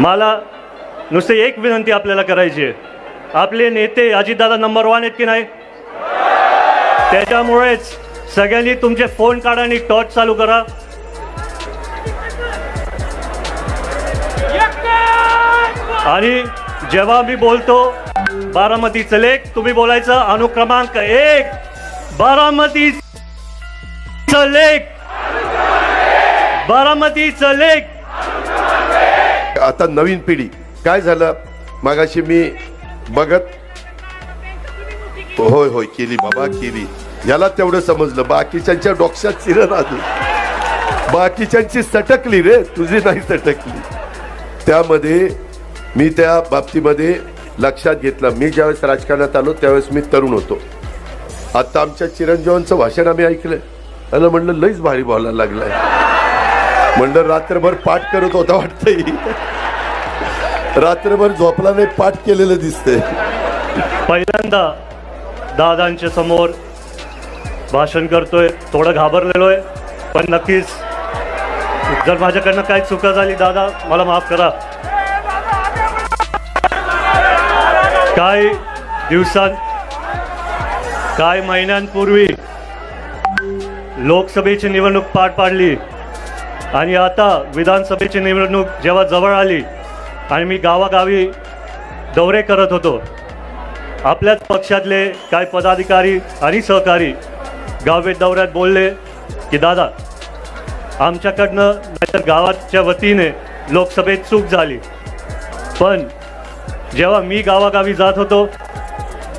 मला नुसते एक विनंती आपल्याला करायची आहे. आपले नेते अजितदादा नंबर वन आहेत की नाही? त्याच्यामुळेच सगळ्यांनी तुमचे फोन काढा आणि टॉर्च चालू करा. आणि जेव्हा मी बोलतो बारामतीचं लेख तुम्ही बोलायचं अनुक्रमांक एक. बारामतीचं लेख बारामतीचं लेख आता नवीन पिढी. काय झालं? मागाशी मी बघत होय होय केली बाबा केली. याला तेवढं समजलं. बाकीच्यांच्या डोक्षात शिरण आली बाकीच्यांची सटकली रे. तुझी नाही सटकली. त्यामध्ये मी त्या बाबतीमध्ये लक्षात घेतलं. मी ज्यावेळेस राजकारणात आलो त्यावेळेस मी तरुण होतो. आता आमच्या चिरंजीवांचं भाषण आम्ही ऐकलंय. त्याला म्हणलं लईच भारी बोलायला लागलाय. म्हणलं रात्रभर पाठ करत होता वाटतंय. रात्रभर झोपला नाही पाठ केलेलं दिसतंय. पहिल्यांदा दादांच्या समोर भाषण करतोय थोडं घाबरलेलो आहे पण नक्कीच जर माझ्याकडनं काही चुका झाली दादा मला माफ करा. काही दिवसांत काही महिन्यांपूर्वी लोकसभेची निवडणूक पार पाडली. आणि आता विधानसभेची निवडणूक जेव्हा जवळ आली आणि मी गावागावी दौरे करत होतो आपल्याच पक्षातले काही पदाधिकारी आणि सहकारी गावभेट दौऱ्यात बोलले की दादा आमच्याकडनं नाहीतर गावाच्या वतीने लोकसभेत चूक झाली. पण जेव्हा मी गावागावी जात होतो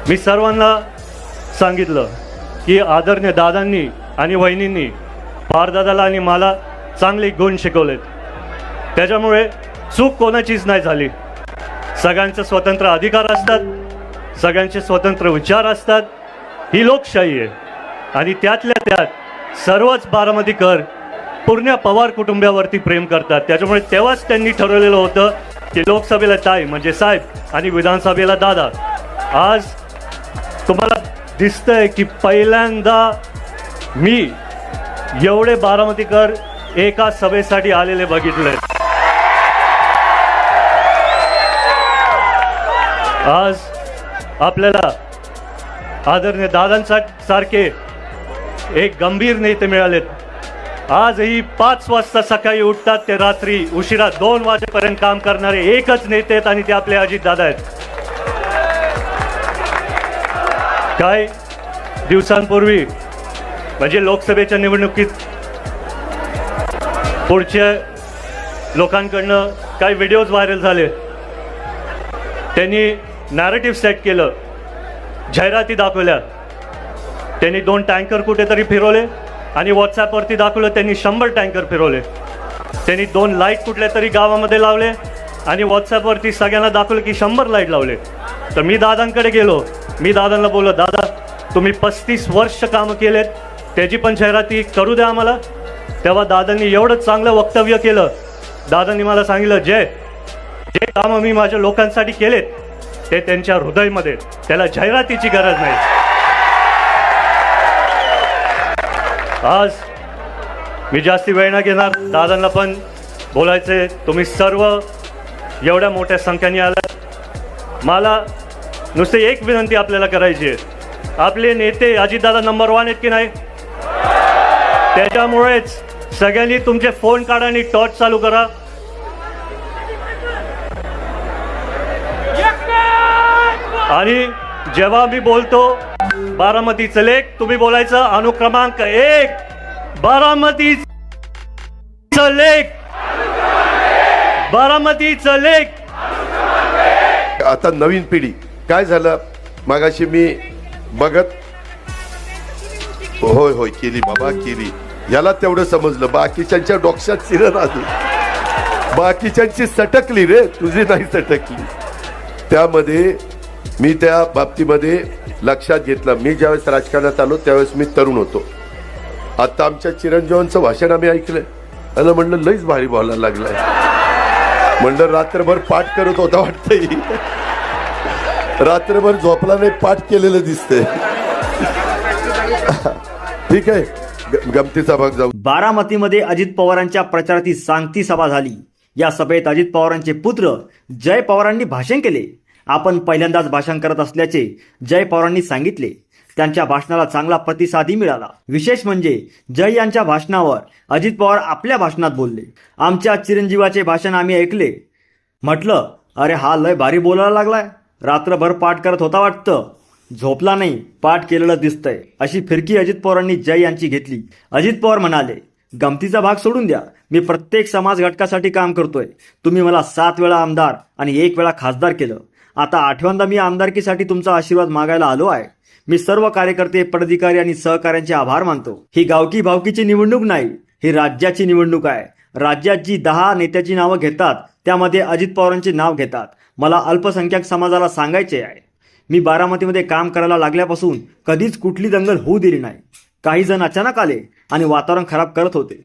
मी सर्वांना सांगितलं की आदरणीय दादांनी आणि वहिनींनी पारदादाला आणि मला चांगले गुण शिकवलेत. त्याच्यामुळे चूक कोणाचीच नाही झाली. सगळ्यांचे स्वतंत्र अधिकार असतात सगळ्यांचे स्वतंत्र विचार असतात. ही लोकशाही आहे. आणि त्यातल्या त्यात सर्वच बारामतीकर पूर्ण पवार कुटुंबियावरती प्रेम करतात. त्याच्यामुळे तेव्हाच त्यांनी ठरवलेलं होतं की लोकसभेला ताई म्हणजे साहेब आणि विधानसभेला दादा. आज तुम्हाला दिसतंय की पहिल्यांदा मी एवढे बारामतीकर एका सभेसाठी आलेले बघितले आज आपल्याला आदरणीय दादांसा सारखे एक गंभीर नेते मिळालेत. आजही पाच वाजता सकाळी उठतात ते रात्री उशिरा दोन वाजेपर्यंत काम करणारे एकच नेते आहेत आणि ते आपले अजित दादा आहेत. काय? दिवसांपूर्वी म्हणजे लोकसभेच्या निवडणुकीत पुढच्या लोकांकडनं काही व्हिडिओज व्हायरल झाले. त्यांनी नॅरेटिव्ह सेट केलं. जाहिराती दाखवल्या. त्यांनी दोन टँकर कुठेतरी फिरवले आणि व्हॉट्सॲपवरती दाखवलं त्यांनी शंभर टँकर फिरवले. त्यांनी दोन लाइट कुठल्या तरी गावामध्ये लावले आणि व्हॉट्सॲपवरती सगळ्यांना दाखवलं की शंभर लाइट लावले. तर मी दादांकडे गेलो. मी दादांना बोललो दादा तुम्ही पस्तीस वर्ष कामं केलेत त्याची पण जाहिराती करू द्या आम्हाला. तेव्हा दादांनी एवढं चांगलं वक्तव्य केलं. दादांनी मला सांगितलं जय जे कामं मी माझ्या लोकांसाठी केलेत ते त्यांच्या हृदयमध्ये त्याला जाहिरातीची गरज नाही. आज मी जास्ती वेळ न घेणार. दादांना पण बोलायचे तुम्ही सर्व एवढ्या मोठ्या संख्येने आलात. मला नुसते एक विनंती आपल्याला करायची आहे. आपले नेते अजितदादा नंबर वन आहेत की नाही? त्याच्यामुळेच सगळ्यांनी तुमचे फोन काढा आणि टॉर्च चालू करा. आणि जेव्हा मी बोलतो बारामतीचं लेख तुम्ही बोलायचं अनुक्रमांक एक. बारामतीचं लेख बारामतीचं लेख आता नवीन पिढी. काय झालं? मागाशी मी बघत होय होय केली बाबा केली. याला तेवढं समजलं. बाकीच्यांच्या डोक्यात शिरण आली बाकीच्यांची सटकली रे. तुझी नाही सटकली. त्यामध्ये मी त्या बाबतीमध्ये लक्षात घेतलं. मी ज्यावेळेस राजकारणात आलो त्यावेळेस मी तरुण होतो. आता आमच्या चिरंजीवांचं भाषण आम्ही ऐकलंय. त्याला म्हणलं लईच भारी बोलायला लागलाय. म्हणलं रात्रभर पाठ करत होता वाटतंय. रात्रभर झोपला नाही पाठ केलेलं दिसतंय. ठीक आहे. गमतीचा भाग जाऊ बारामतीमध्ये अजित पवारांच्या प्रचाराची सांगती सभा झाली. या सभेत अजित पवारांचे पुत्र जय पवारांनी भाषण केले. आपण पहिल्यांदाच भाषण करत असल्याचे जय पवारांनी सांगितले. त्यांच्या भाषणाला चांगला प्रतिसादही मिळाला. विशेष म्हणजे जय यांच्या भाषणावर अजित पवार आपल्या भाषणात बोलले. आमच्या चिरंजीवाचे भाषण आम्ही ऐकले. म्हटलं अरे हा लय भारी बोलायला लागलाय. रात्रभर पाठ करत होता वाटतं. झोपला नाही पाठ केलेलं दिसतंय अशी फिरकी अजित पवारांनी जय यांची घेतली. अजित पवार म्हणाले गमतीचा भाग सोडून द्या. मी प्रत्येक समाज घटकासाठी काम करतोय. तुम्ही मला सात वेळा आमदार आणि एक वेळा खासदार केलं. आता आठव्यांदा मी आमदारकीसाठी तुमचा आशीर्वाद मागायला आलो आहे. मी सर्व कार्यकर्ते पदाधिकारी आणि सहकाऱ्यांचे आभार मानतो. ही गावकी भावकीची निवडणूक नाही ही राज्याची निवडणूक आहे. राज्यात जी दहा नेत्याची नावं घेतात त्यामध्ये अजित पवारांचे नाव घेतात. मला अल्पसंख्याक समाजाला सांगायचे आहे. मी बारामतीमध्ये काम करायला लागल्यापासून कधीच कुठली दंगल होऊ दिली नाही. काही जण अचानक आले आणि वातावरण खराब करत होते.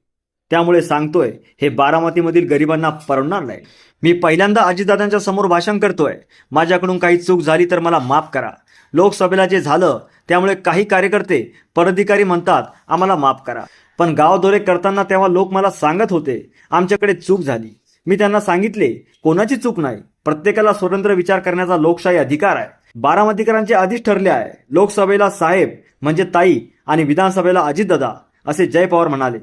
त्यामुळे सांगतोय हे बारामतीमधील गरिबांना परवडणार नाही. मी पहिल्यांदा अजितदादांच्या समोर भाषण करतोय. माझ्याकडून काही चूक झाली तर मला माफ करा. लोकसभेला जे झालं त्यामुळे काही कार्यकर्ते पदाधिकारी म्हणतात आम्हाला माफ करा. पण गाव दौरे करताना तेव्हा लोक मला सांगत होते आमच्याकडे चूक झाली. मी त्यांना सांगितले कोणाची चूक नाही? प्रत्येकाला स्वतंत्र विचार करण्याचा लोकशाही अधिकार आहे. बारामतीकरांचे आधीच ठरले आहे. लोकसभेला साहेब म्हणजे ताई आणि विधानसभेला अजितदादा असे जय पवार म्हणाले.